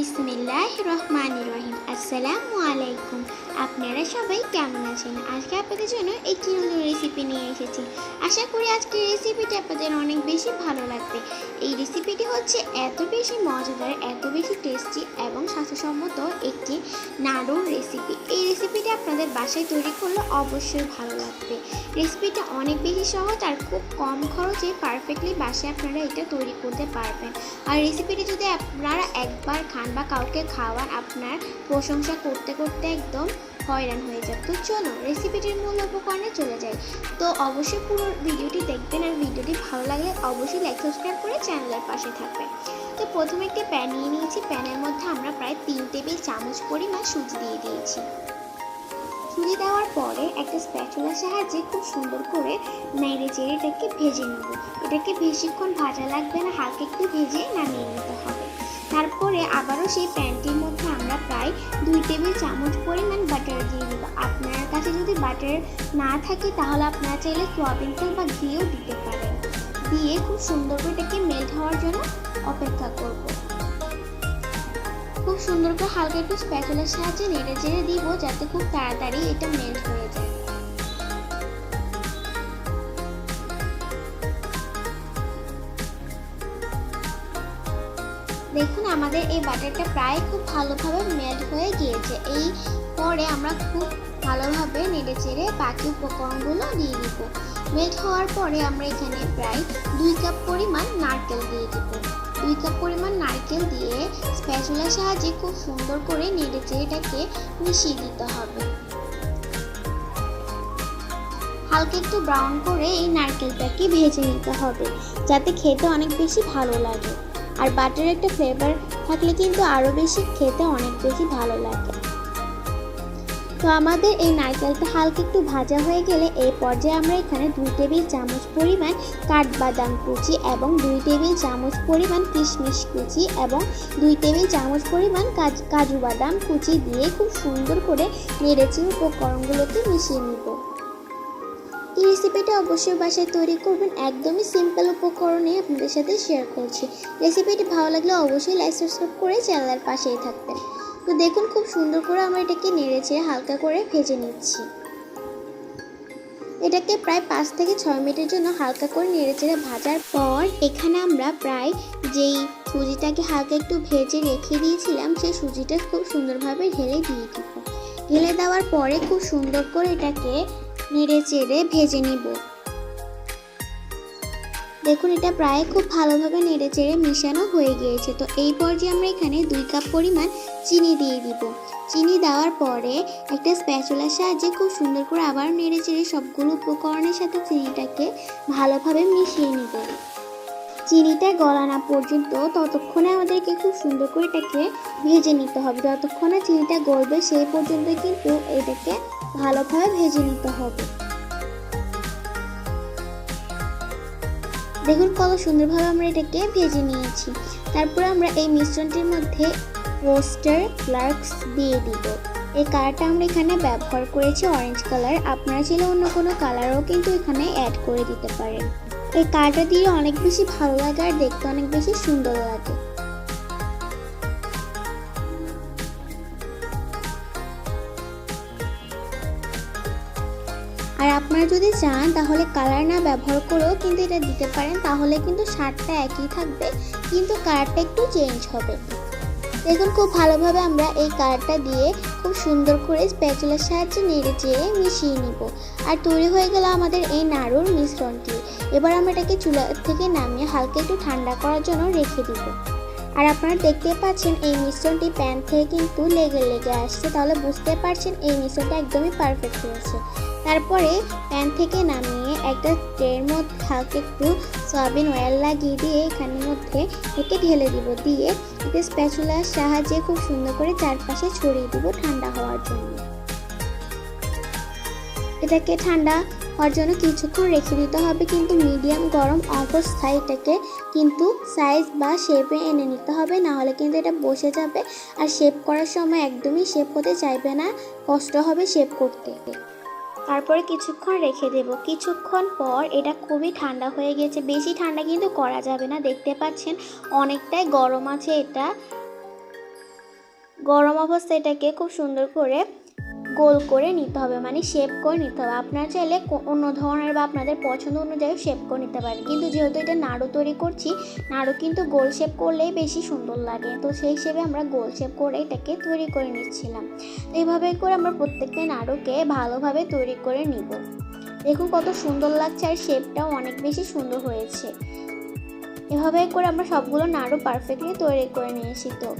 বিসমিল্লাহ রহমান রহিম আসসালামু আলাইকুম। আপনারা সবাই কেমন আছেন? আজকে আপনাদের জন্য একটি নতুন রেসিপি নিয়ে এসেছি। আশা করি আজকের রেসিপিটি আপনাদের অনেক বেশি ভালো লাগবে। এই রেসিপিটি হচ্ছে এত বেশি মজাদার, এত বেশি টেস্টি এবং স্বাস্থ্যসম্মত একটি নাড়ুর রেসিপি এই রেসিপিটি আপনাদের বাসায় তৈরি করলে অবশ্যই ভালো লাগবে। রেসিপিটা অনেক বেশি সহজ আর খুব কম খরচে পারফেক্টলি বাসায় আপনারা এটা তৈরি করতে পারবেন। আর রেসিপিটি যদি আপনারা একবার খান বা কাউকে খাওয়ান আপনার প্রশংসা করতে করতে একদম হয়রান হয়ে যাবে। তো চলো রেসিপিটির মূল উপকরণে চলে যাই। তো অবশ্যই পুরো ভিডিওটি দেখবেন আর ভিডিওটি ভালো লাগলে অবশ্যই লাইক সাবস্ক্রাইব করে চ্যানেলের পাশে থাকবেন। তো প্রথমে একটি প্যান নিয়ে নিয়েছি। প্যানের মধ্যে আমরা প্রায় তিন টেবিল চামচ পরিমাণ সুজি দিয়ে দিয়েছি। সুজি দেওয়ার পরে একটা স্প্যাচুলার সাহায্যে খুব সুন্দর করে নেড়ে চেড়ে এটাকে ভেজে নেব। এটাকে বেশিক্ষণ ভাজা লাগবে না, হালকা একটু ভেজে নামিয়ে তারপরে আবারও সেই প্যানটির মধ্যে আমরা প্রায় দুই টেবিল চামচ পরিমাণ বাটার দিয়ে দেবো। আপনার কাছে যদি বাটার না থাকে, তাহলে আপনারা চাইলে সোয়াবিন তেল বা ঘিও দিতে পারেন। দিয়ে খুব সুন্দর করে এটাকে মেল্ট হওয়ার জন্য অপেক্ষা করব। খুব সুন্দর করে হালকা একটু স্প্যাচুলার সাহায্যে নেড়ে চেড়ে দিব, যাতে খুব তাড়াতাড়ি এটা মেল্ট হয়ে যায়। দেখুন, আমাদের এই বাটারটা প্রায় খুব ভালোভাবে মেল্ট হয়ে গিয়েছে। এই পরে আমরা খুব ভালোভাবে নেড়ে চেড়ে বাকি উপকরণগুলো দিয়ে দিব। মেল্ট হওয়ার পরে আমরা এখানে প্রায় দুই কাপ পরিমাণ নারকেল দিয়ে দিব। দুই কাপ পরিমাণ নারকেল দিয়ে স্প্যাচুলার সাহায্যে খুব সুন্দর করে নেড়ে চেড়ে এটাকে মিশিয়ে দিতে হবে। হালকা একটু ব্রাউন করে এই নারকেলটাকে ভেজে নিতে হবে, যাতে খেতে অনেক বেশি ভালো লাগে। আর বাটার একটা ফ্লেভার থাকলে কিন্তু আরও বেশি খেতে অনেক বেশি ভালো লাগে। তো আমাদের এই নারকেলটা হালকা একটু ভাজা হয়ে গেলে এই পর্যায়ে আমরা এখানে দুই টেবিল চামচ পরিমাণ কাঠবাদাম কুচি এবং দুই টেবিল চামচ পরিমাণ কিশমিশ কুচি এবং দুই টেবিল চামচ পরিমাণ কাজ- বাদাম কুচি দিয়ে খুব সুন্দর করে নেড়েচে উপকরণগুলোকে মিশিয়ে নিব। এই রেসিপিটা অবশ্যই বাসায় তৈরি করবেন। একদমই সিম্পল উপকরণে আপনাদের সাথে শেয়ার করছি। রেসিপিটি ভালো লাগলে অবশ্যই লাইক সাবস্ক্রাইব করে চ্যানেলের পাশেই থাকবেন। তো দেখুন, খুব সুন্দর করে আমরা এটাকে নেড়েছে হালকা করে ভেজে নিচ্ছি। এটাকে প্রায় পাঁচ থেকে ছয় মিনিটের জন্য হালকা করে নেড়েচেড়ে ভাজার পর এখানে আমরা প্রায় যেই সুজিটাকে হালকা একটু ভেজে রেখে দিয়েছিলাম, সেই সুজিটা খুব সুন্দরভাবে ঢেলে দিয়ে দিব। ঢেলে দেওয়ার পরে খুব সুন্দর করে এটাকে নেড়ে চেড়ে ভেজে নিব। দেখুন, এটা প্রায় খুব ভালোভাবে নেড়ে চেড়ে মেশানো হয়ে গিয়েছে। তো এই পর্যায়ে আমরা এখানে দুই কাপ পরিমাণ চিনি দিয়ে দিব। চিনি দেওয়ার পরে একটা স্প্যাচুলার সাহায্যে খুব সুন্দর করে আবার নেড়ে চেড়ে সবগুলো উপকরণের সাথে চিনিটাকে ভালোভাবে মিশিয়ে নিব। চিনিটা গলা না পর্যন্ত ততক্ষণে আমাদেরকে খুব সুন্দর করে এটাকে ভেজে নিতে হবে। যতক্ষণে চিনিটা গলবে সেই পর্যন্ত কিন্তু এটাকে ভালোভাবে ভেজে নিতে হবে। দেখুন কত সুন্দরভাবে আমরা এটাকে ভেজে নিয়েছি। তারপরে আমরা এই মিশ্রণটির মধ্যে রোস্টার ফ্লাক্স দিয়ে দিব। এই কালারটা আমরা এখানে ব্যবহার করেছি অরেঞ্জ কালার আপনারা চাইলে অন্য কোনো কালারও কিন্তু এখানে অ্যাড করে দিতে পারেন। এই কালারটা দিয়ে অনেক বেশি ভালো লাগে আর দেখতে অনেক বেশি সুন্দর লাগে। আর আপনারা যদি চান, তাহলে কালার না ব্যবহার করেও কিন্তু এটা দিতে পারেন, তাহলে কিন্তু শার্টটা একই থাকবে, কিন্তু কালারটা একটু চেঞ্জ হবে। দেখুন, খুব ভালোভাবে আমরা এই কালারটা দিয়ে খুব সুন্দর করে স্প্যাচুলার সাহায্যে নেড়ে চেড়ে মিশিয়ে নিব। আর তৈরি হয়ে গেল আমাদের এই নাড়ুর মিশ্রণটি। এবার আমরা এটাকে চুলা থেকে নামিয়ে হালকা একটু ঠান্ডা করার জন্য রেখে দিব। আর আপনারা দেখতে পাচ্ছেন এই মিশ্রণটি প্যান থেকে কিন্তু লেগে লেগে আসছে, তাহলে বুঝতে পারছেন এই মিশ্রণটা একদমই পারফেক্ট হয়েছে। তারপরে প্যান থেকে নামিয়ে একটা ট্রের মধ্যে হালকা একটু সয়াবিন অয়েল লাগিয়ে দিয়ে এখানের মধ্যে থেকে ঢেলে দিব, দিয়ে একটা স্প্যাচুলার সাহায্যে খুব সুন্দর করে চারপাশে ছড়িয়ে দিব ঠান্ডা হওয়ার জন্য। এটাকে ঠান্ডা হওয়ার জন্য কিছুক্ষণ রেখে দিতে হবে, কিন্তু মিডিয়াম গরম অবস্থায় এটাকে কিন্তু সাইজ বা শেপে এনে নিতে হবে, না হলে কিন্তু এটা বসে যাবে। আর শেপ করার সময় একদমই শেপ হতে চাইবে না, কষ্ট হবে শেপ করতে। তারপরে কিছুক্ষণ রেখে দেব। কিছুক্ষণ পর এটা খুবই ঠান্ডা হয়ে গেছে। বেশি ঠান্ডা কিন্তু করা যাবে না, দেখতে পাচ্ছেন অনেকটাই গরম আছে এটা। গরম অবস্থায় এটাকে খুব সুন্দর করে গোল করে নিতে হবে মানে শেপ করে নিতে হবে। আপনারা চাইলে অন্য ধরনের বা আপনাদের পছন্দ অনুযায়ী শেপ করে নিতে পারেন। কিন্তু যেহেতু এটা নাড়ু তৈরি করছি, নাড়ু কিন্তু গোল শেপ করলেই বেশি সুন্দর লাগে। তো সেই হিসেবে আমরা গোল শেপ করে এটাকে তৈরি করে নিচ্ছিলাম। এইভাবে করে আমরা প্রত্যেকটা নাড়ুকে ভালোভাবে তৈরি করে নিব। দেখুন কত সুন্দর লাগছে আর শেপটাও অনেক বেশি সুন্দর হয়েছে। এভাবে করে আমরা সবগুলো নাড়ু পারফেক্টলি তৈরি করে নিয়েছি তো।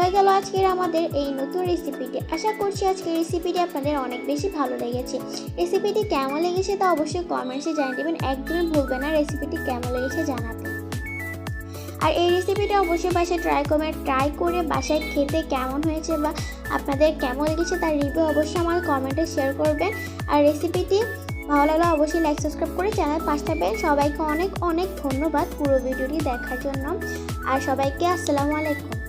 হয়ে গেল আজকের আমাদের এই নতুন রেসিপিটি আশা করছি আজকের রেসিপিটি আপনাদের অনেক বেশি ভালো লেগেছে। রেসিপিটি কেমন লেগেছে তা অবশ্যই কমেন্টসে জানিয়ে দেবেন। একদমই ভুলবেন না রেসিপিটি কেমন লেগেছে জানাতে। আর এই রেসিপিটা অবশ্যই বাসায় ট্রাই করবেন ট্রাই করে বাসায় খেতে কেমন হয়েছে বা আপনাদের কেমন লেগেছে তার রিভিউ অবশ্যই আমার কমেন্টে শেয়ার করবেন। আর রেসিপিটি ভালো লাগলে অবশ্যই লাইক সাবস্ক্রাইব করে চ্যানেল পাশ থাকবেন। সবাইকে অনেক অনেক ধন্যবাদ পুরো ভিডিওটি দেখার জন্য। আর সবাইকে আসসালামু আলাইকুম।